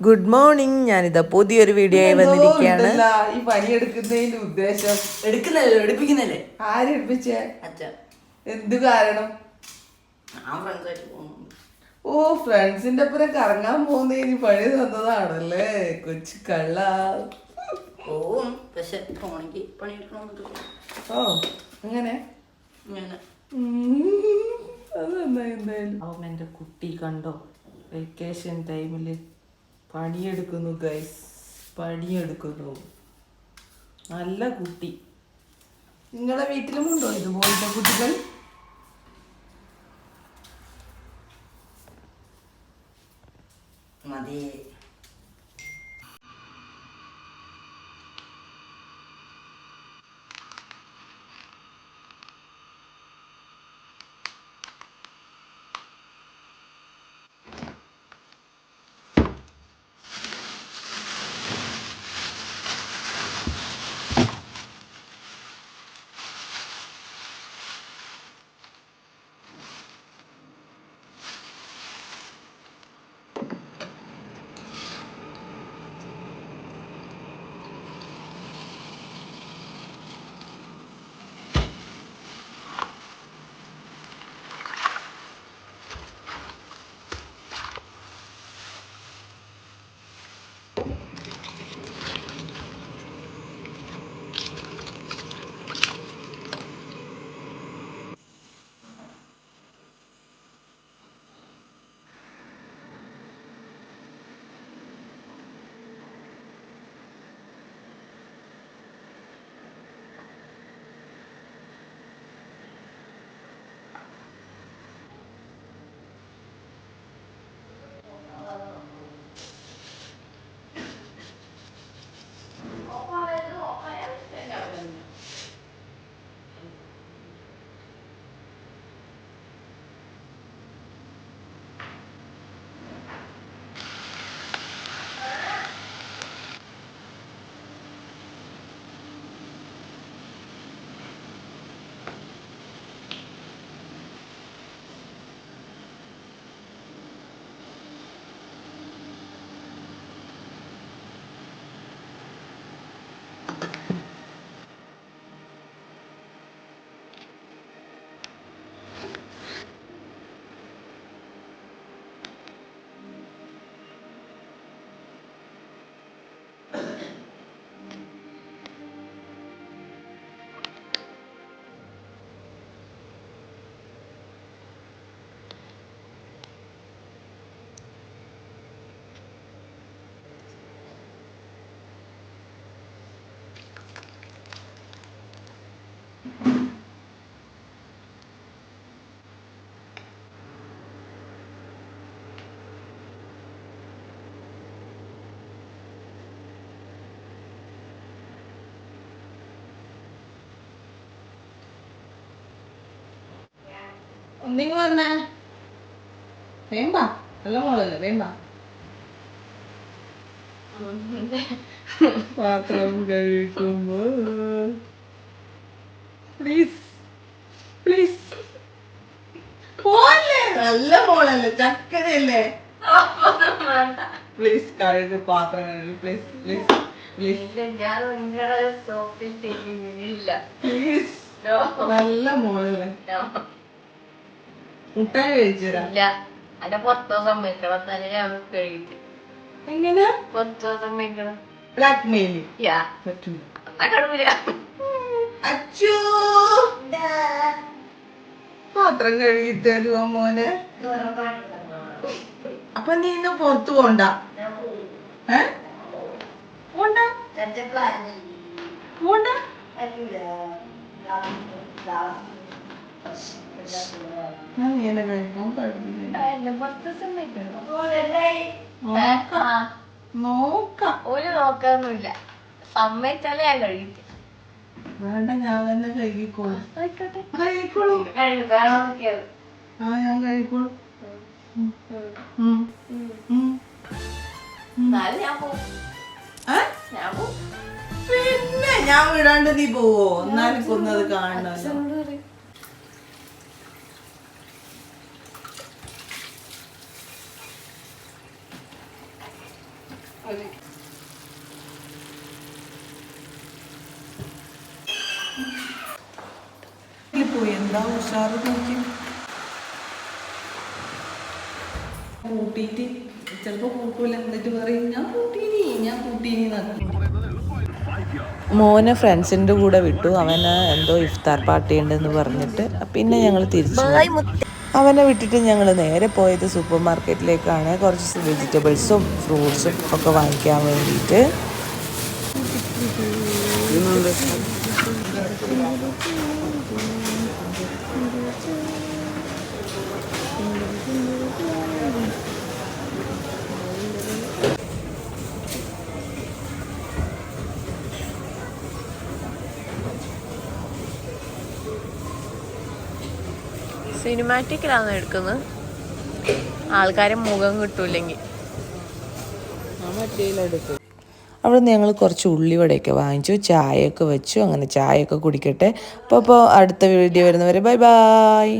Good morning ഞാനിതാ പുതിയൊരു video ആയി വന്നിരിക്കുകയാണ്. ഈ പണി എടുക്കുന്നതിന്റെ ഉദ്ദേശം എടുക്കുന്നല്ലേ എടുപ്പിക്കുന്നല്ലേ ആരെടുപ്പിച്ചേ അച്ഛൻ എന്ത് കാരണം? ഓ ഫ്രണ്ട്സിന്റെ ഒപ്പം കറങ്ങാൻ പോകുന്നതിന് പണി തന്നതാണല്ലേ. കൊച്ചു കള്ള. പോവും. പക്ഷെ ഓ അങ്ങനെ? അത് എന്തായാലും? അവൻ എന്റെ കുട്ടി കണ്ടോ? വെക്കേഷൻ ടൈമിൽ പണിയെടുക്കുന്നു ഗൈസ് പണിയെടുക്കുന്നു. നല്ല കുട്ടി. നിങ്ങളെ വീട്ടിലും ഉണ്ടോ ഇതുപോലത്തെ കുട്ടികൾ? മതി. ഒന്നിങ്ങ് വന്നേ. വേമ്പ നല്ല മോളല്ലേ വേമ്പ. പാത്രം കഴിക്കുമ്പോ. Please please. പോലെ നല്ല മോളല്ലേ ചക്കരയല്ലേ? പ്ലീസ് കഴുകി പാത്രം കഴുകി പ്ലീസ് പ്ലീസ് പ്ലീസ്. പ്ലീസ്. നല്ല മോളല്ലേ. മുട്ടായി കഴിച്ചുതരാം ഇല്ല. അന്റെ പത്ത് ദിവസം വെക്കണം തന്നെ ഞാൻ കഴിയിട്ട് എങ്ങനെ? പത്ത് ദിവസം വെക്കണം ബ്ലാക്ക് മെയിലിംഗ് യാ പറ്റൂല. എന്നാ കടുപ്പില്ല. അച്ചോ. പാത്രം കഴുകി തരുമോ മോനെ അപ്പൊ നീ ഇന്ന് പുറത്തു പോണ്ട. ഏ? പോണ്ട. പോണ്ട. ഞാൻ കഴിക്കാൻ പാടില്ല നോക്കാം. ഒരു സമ്മതിച്ചാലേ ഞാൻ കഴിക്കും. വേണ്ട ഞാൻ തന്നെ കഴുകിക്കോളൂ ആയിക്കോട്ടെ. കഴിക്കോളൂ. ആ ഞാൻ കഴിക്കോളൂ. പിന്നെ ഞാൻ വിടാണ്ട് നീ പോവോ? എന്നാലും കൊന്നത് കാണണല്ലോ പോയി. എന്താ ഉഷാറ് നോക്കി? കൂട്ടിയിട്ട് ചിലപ്പോ കൂട്ടൂല എന്നിട്ട് പറയും ഞാൻ കൂട്ടീനി ഞാൻ കൂട്ടീനി മോനെ ഫ്രണ്ട്സിന്റെ കൂടെ വിട്ടു. അവന് എന്തോ ഇഫ്താർ പാർട്ടി ഉണ്ടെന്ന് പറഞ്ഞിട്ട്. പിന്നെ ഞങ്ങൾ തിരിച്ചു. അവനെ വിട്ടിട്ട് ഞങ്ങൾ നേരെ പോയത് സൂപ്പർ മാർക്കറ്റിലേക്കാണ്. കുറച്ച് വെജിറ്റബിൾസും ഫ്രൂട്ട്സും ഒക്കെ വാങ്ങിക്കാൻ വേണ്ടിയിട്ട്. സിനിമാറ്റിക്കിലാണോ എടുക്കുന്നത്. ആൾക്കാരെ മുഖം കിട്ടൂലെങ്കിൽ അവിടെ നിന്ന് ഞങ്ങൾ കുറച്ച് ഉള്ളിവടയൊക്കെ വാങ്ങിച്ചു ചായയൊക്കെ വെച്ചു അങ്ങനെ ചായയൊക്കെ കുടിക്കട്ടെ. അപ്പോൾ അപ്പോൾ അടുത്ത വീഡിയോ വരുന്നവരെ ബൈ ബൈ